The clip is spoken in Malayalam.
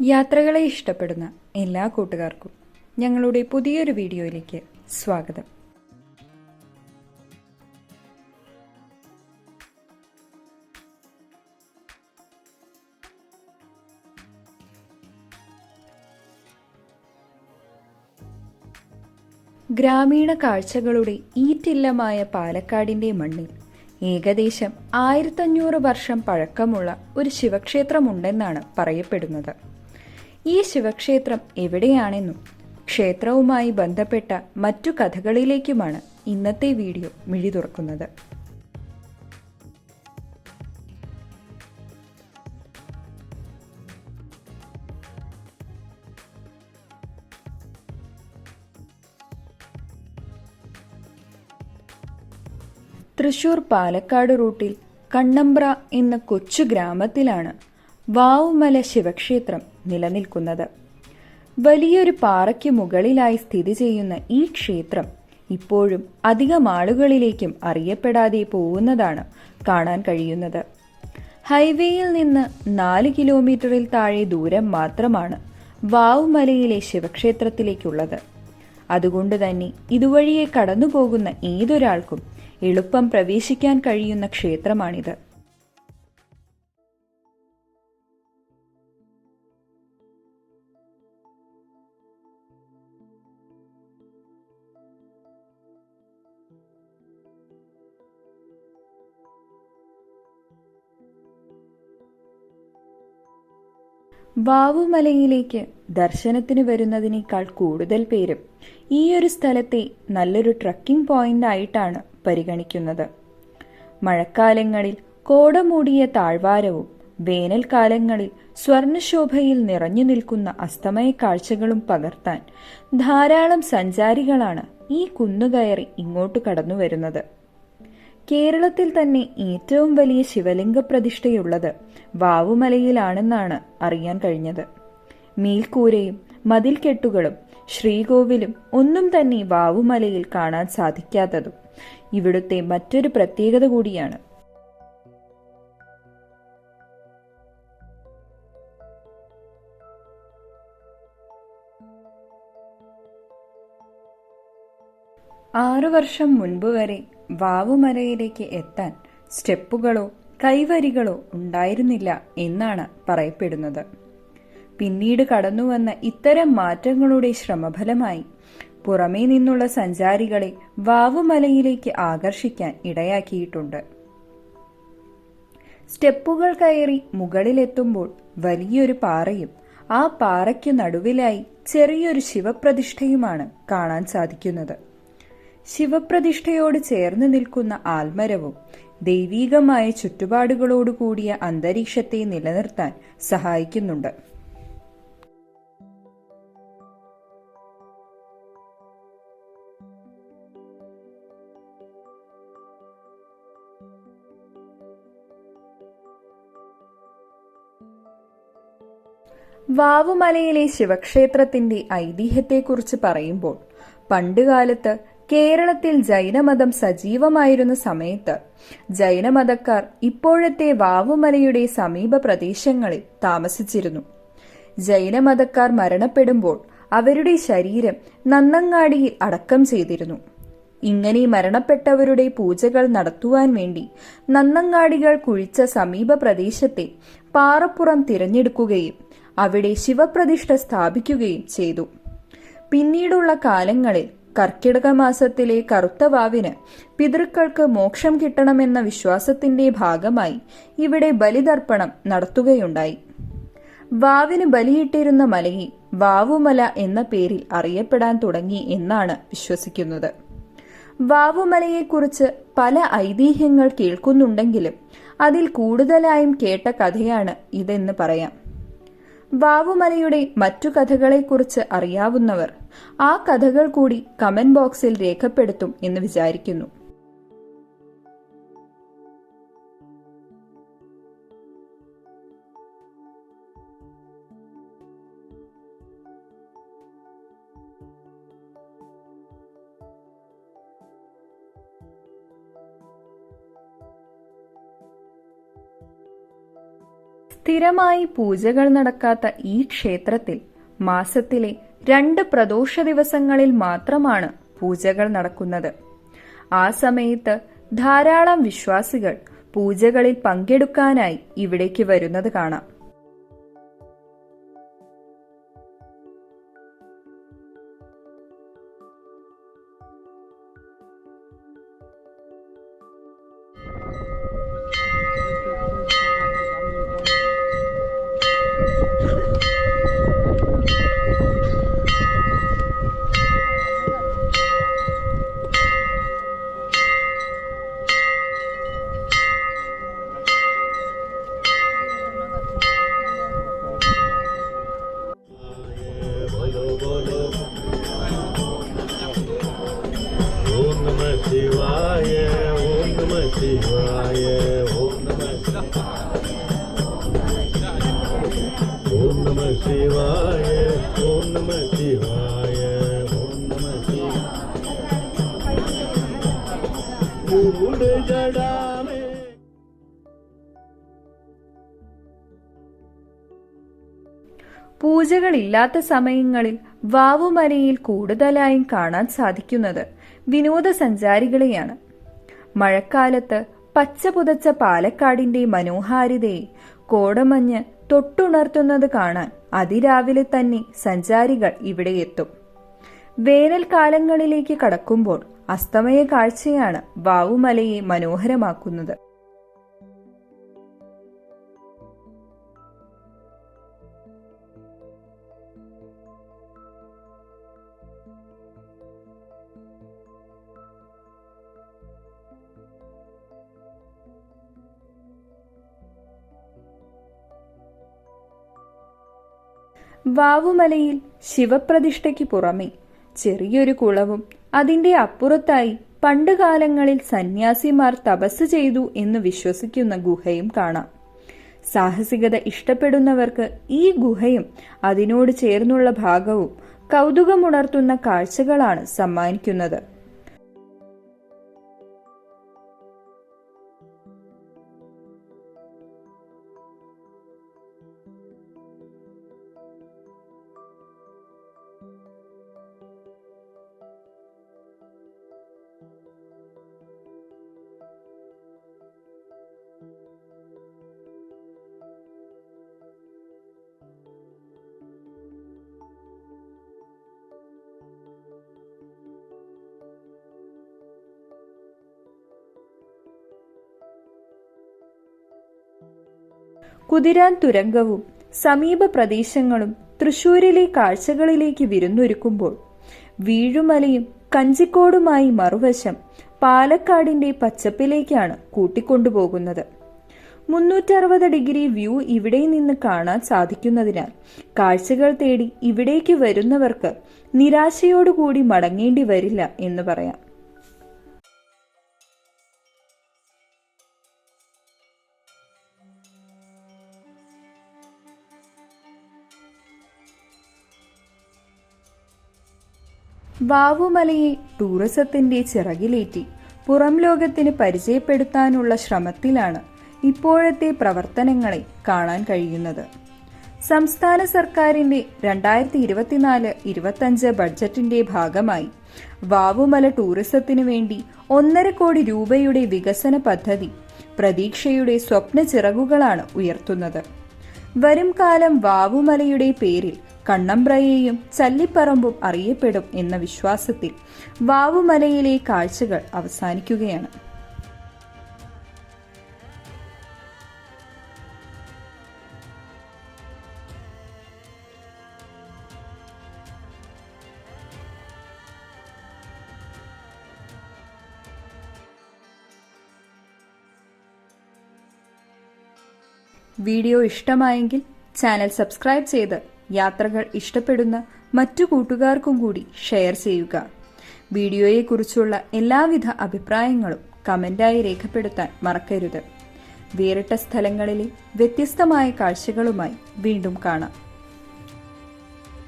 യാത്രകളെ ഇഷ്ടപ്പെടുന്ന എല്ലാ കൂട്ടുകാർക്കും ഞങ്ങളുടെ പുതിയൊരു വീഡിയോയിലേക്ക് സ്വാഗതം. ഗ്രാമീണ കാഴ്ചകളുടെ ഈറ്റില്ലമായ പാലക്കാടിന്റെ മണ്ണിൽ ഏകദേശം ആയിരത്തഞ്ഞൂറ് വർഷം പഴക്കമുള്ള ഒരു ശിവക്ഷേത്രമുണ്ടെന്നാണ് പറയപ്പെടുന്നത്. ഈ ശിവക്ഷേത്രം എവിടെയാണെന്നും ക്ഷേത്രവുമായി ബന്ധപ്പെട്ട മറ്റു കഥകളിലേക്കുമാണ് ഇന്നത്തെ വീഡിയോ മിഴി തുറക്കുന്നത്. തൃശൂർ പാലക്കാട് റൂട്ടിൽ കണ്ണമ്പ്ര എന്ന കൊച്ചു ഗ്രാമത്തിലാണ് വാവുമല ശിവക്ഷേത്രം നിലനിൽക്കുന്നത്. വലിയൊരു പാറയ്ക്ക് മുകളിലായി സ്ഥിതി ചെയ്യുന്ന ഈ ക്ഷേത്രം ഇപ്പോഴും അധികം ആളുകളിലേക്കും അറിയപ്പെടാതെ പോകുന്നതാണ് കാണാൻ കഴിയുന്നത്. ഹൈവേയിൽ നിന്ന് നാല് കിലോമീറ്ററിൽ താഴെ ദൂരം മാത്രമാണ് വാവുമലയിലെ ശിവക്ഷേത്രത്തിലേക്കുള്ളത്. അതുകൊണ്ട് തന്നെ ഇതുവഴിയെ കടന്നുപോകുന്ന ഏതൊരാൾക്കും എളുപ്പം പ്രവേശിക്കാൻ കഴിയുന്ന ക്ഷേത്രമാണിത്. വാവുമലയിലേക്ക് ദർശനത്തിന് വരുന്നതിനേക്കാൾ കൂടുതൽ പേരും ഈ ഒരു സ്ഥലത്തെ നല്ലൊരു ട്രക്കിംഗ് പോയിന്റ് ആയിട്ടാണ് പരിഗണിക്കുന്നത്. മഴക്കാലങ്ങളിൽ കോടമൂടിയ താഴ്വാരവും വേനൽക്കാലങ്ങളിൽ സ്വർണശോഭയിൽ നിറഞ്ഞു നിൽക്കുന്ന അസ്തമയ കാഴ്ചകളും പകർത്താൻ ധാരാളം സഞ്ചാരികളാണ് ഈ കുന്നുകയറി ഇങ്ങോട്ട് കടന്നു വരുന്നത് കേരളത്തിൽ തന്നെ ഏറ്റവും വലിയ ശിവലിംഗ പ്രതിഷ്ഠയുള്ളത് വാവുമലയിലാണെന്നാണ് അറിയാൻ കഴിഞ്ഞത്. മേൽക്കൂരയും മതിൽക്കെട്ടുകളും ശ്രീകോവിലും ഒന്നും തന്നെ വാവുമലയിൽ കാണാൻ സാധിക്കാത്തതും ഇവിടുത്തെ മറ്റൊരു പ്രത്യേകത കൂടിയാണ്. ആറു വർഷം മുൻപ് വരെ വാവുമലയിലേക്ക് എത്താൻ സ്റ്റെപ്പുകളോ കൈവരികളോ ഉണ്ടായിരുന്നില്ല എന്നാണ് പറയപ്പെടുന്നത്. പിന്നീട് കടന്നുവന്ന ഇത്തരം മാറ്റങ്ങളുടെ ശ്രമഫലമായി പുറമേ നിന്നുള്ള സഞ്ചാരികളെ വാവുമലയിലേക്ക് ആകർഷിക്കാൻ ഇടയാക്കിയിട്ടുണ്ട്. സ്റ്റെപ്പുകൾ കയറി മുകളിലെത്തുമ്പോൾ വലിയൊരു പാറയും ആ പാറയ്ക്കു നടുവിലായി ചെറിയൊരു ശിവപ്രതിഷ്ഠയുമാണ് കാണാൻ സാധിക്കുന്നത്. ശിവപ്രതിഷ്ഠയോട് ചേർന്ന് നിൽക്കുന്ന ആൽമരവും ദൈവീകമായ ചുറ്റുപാടുകളോട് കൂടിയ അന്തരീക്ഷത്തെ നിലനിർത്താൻ സഹായിക്കുന്നുണ്ട്. വാവുമലയിലെ ശിവക്ഷേത്രത്തിന്റെ ഐതിഹ്യത്തെക്കുറിച്ച് പറയുമ്പോൾ പണ്ടുകാലത്ത് കേരളത്തിൽ ജൈനമതം സജീവമായിരുന്ന സമയത്ത് ജൈനമതക്കാർ ഇപ്പോഴത്തെ വാവുമലയുടെ സമീപ പ്രദേശങ്ങളിൽ താമസിച്ചിരുന്നു. ജൈനമതക്കാർ മരണപ്പെടുമ്പോൾ അവരുടെ ശരീരം നന്നങ്ങാടിയിൽ അടക്കം ചെയ്തിരുന്നു. ഇങ്ങനെ മരണപ്പെട്ടവരുടെ പൂജകൾ നടത്തുവാൻ വേണ്ടി നന്നങ്ങാടികൾ കുഴിച്ച സമീപ പ്രദേശത്തെ പാറപ്പുറം തിരഞ്ഞെടുക്കുകയും അവിടെ ശിവപ്രതിഷ്ഠ സ്ഥാപിക്കുകയും ചെയ്തു. പിന്നീടുള്ള കാലങ്ങളിൽ കർക്കിടക മാസത്തിലെ കറുത്ത വാവിന് പിതൃക്കൾക്ക് മോക്ഷം കിട്ടണമെന്ന വിശ്വാസത്തിന്റെ ഭാഗമായി ഇവിടെ ബലിതർപ്പണം നടത്തുകയുണ്ടായി. വാവിന് ബലിയിട്ടിരുന്ന മലയെ വാവുമല എന്ന പേരിൽ അറിയപ്പെടാൻ തുടങ്ങി എന്നാണ് വിശ്വസിക്കുന്നത്. വാവുമലയെക്കുറിച്ച് പല ഐതിഹ്യങ്ങൾ കേൾക്കുന്നുണ്ടെങ്കിലും അതിൽ കൂടുതലായും കേട്ട കഥയാണ് ഇതെന്ന് പറയാം. വാവുമലയുടെ മറ്റു കഥകളെക്കുറിച്ച് അറിയാവുന്നവർ ആ കഥകൾ കൂടി കമന്റ് ബോക്സിൽ രേഖപ്പെടുത്തും എന്ന് വിചാരിക്കുന്നു. സ്ഥിരമായി പൂജകൾ നടക്കാത്ത ഈ ക്ഷേത്രത്തിൽ മാസത്തിലെ രണ്ട് പ്രദോഷ ദിവസങ്ങളിൽ മാത്രമാണ് പൂജകൾ നടക്കുന്നത്. ആ സമയത്ത് ധാരാളം വിശ്വാസികൾ പൂജകളിൽ പങ്കെടുക്കാനായി ഇവിടേക്ക് വരുന്നത് കാണാം. പൂജകളില്ലാത്ത സമയങ്ങളിൽ വാവുമരയിൽ കൂടുതലായും കാണാൻ സാധിക്കുന്നത് വിനോദസഞ്ചാരികളെയാണ്. മഴക്കാലത്ത് പച്ച പുതച്ച പാലക്കാടിന്റെ മനോഹാരിതയെ കോടമഞ്ഞ് തൊട്ടുണർത്തുന്നത് കാണാൻ അതിരാവിലെ തന്നെ സഞ്ചാരികൾ ഇവിടെ എത്തും. വേനൽക്കാലങ്ങളിലേക്ക് കടക്കുമ്പോൾ അസ്തമയ കാഴ്ചയാണ് വാവുമലയെ മനോഹരമാക്കുന്നത്. വാവുമലയിൽ ശിവപ്രതിഷ്ഠയ്ക്ക് പുറമെ ചെറിയൊരു കുളവും അതിന്റെ അപ്പുറത്തായി പണ്ടുകാലങ്ങളിൽ സന്യാസിമാർ തപസ് ചെയ്തു എന്ന് വിശ്വസിക്കുന്ന ഗുഹയും കാണാം. സാഹസികത ഇഷ്ടപ്പെടുന്നവർക്ക് ഈ ഗുഹയും അതിനോട് ചേർന്നുള്ള ഭാഗവും കൗതുകമുണർത്തുന്ന കാഴ്ചകളാണ് സമ്മാനിക്കുന്നത്. കുതിരാൻ തുരങ്കവും സമീപ പ്രദേശങ്ങളും തൃശൂരിലെ കാഴ്ചകളിലേക്ക് വിരുന്നൊരുക്കുമ്പോൾ വീഴുമലയും കഞ്ചിക്കോടുമായി മറുവശം പാലക്കാടിന്റെ പച്ചപ്പിലേക്കാണ് കൂട്ടിക്കൊണ്ടുപോകുന്നത്. മുന്നൂറ്ററുപത് ഡിഗ്രി വ്യൂ ഇവിടെ നിന്ന് കാണാൻ സാധിക്കുന്നതിനാൽ കാഴ്ചകൾ തേടി ഇവിടേക്ക് വരുന്നവർക്ക് നിരാശയോടുകൂടി മടങ്ങേണ്ടി വരില്ല എന്ന് പറയാം. വാവുമലയെ ടൂറിസത്തിന്റെ ചിറകിലേറ്റി പുറം ലോകത്തിന് പരിചയപ്പെടുത്താനുള്ള ശ്രമത്തിലാണ് ഇപ്പോഴത്തെ പ്രവർത്തനങ്ങളെ കാണാൻ കഴിയുന്നത്. സംസ്ഥാന സർക്കാരിന്റെ രണ്ടായിരത്തി ഇരുപത്തിനാല് ഇരുപത്തഞ്ച് ബഡ്ജറ്റിന്റെ ഭാഗമായി വാവുമല ടൂറിസത്തിനു വേണ്ടി ഒന്നര കോടി രൂപയുടെ വികസന പദ്ധതി പ്രതീക്ഷയുടെ സ്വപ്ന ചിറകുകളാണ് ഉയർത്തുന്നത്. വരും കാലം വാവുമലയുടെ പേരിൽ കണ്ണമ്പ്രയെയും ചല്ലിപ്പറമ്പും അറിയപ്പെടും എന്ന വിശ്വാസത്തിൽ വാവുമലയിലെ കാഴ്ചകൾ അവസാനിക്കുകയാണ്. വീഡിയോ ഇഷ്ടമായെങ്കിൽ ചാനൽ സബ്സ്ക്രൈബ് ചെയ്ത് യാത്രകൾ ഇഷ്ടപ്പെടുന്ന മറ്റു കൂട്ടുകാർക്കും കൂടി ഷെയർ ചെയ്യുക. വീഡിയോയെക്കുറിച്ചുള്ള എല്ലാവിധ അഭിപ്രായങ്ങളും കമന്റായി രേഖപ്പെടുത്താൻ മറക്കരുത്. വേറിട്ട സ്ഥലങ്ങളിലെ വ്യത്യസ്തമായ കാഴ്ചകളുമായി വീണ്ടും കാണാം.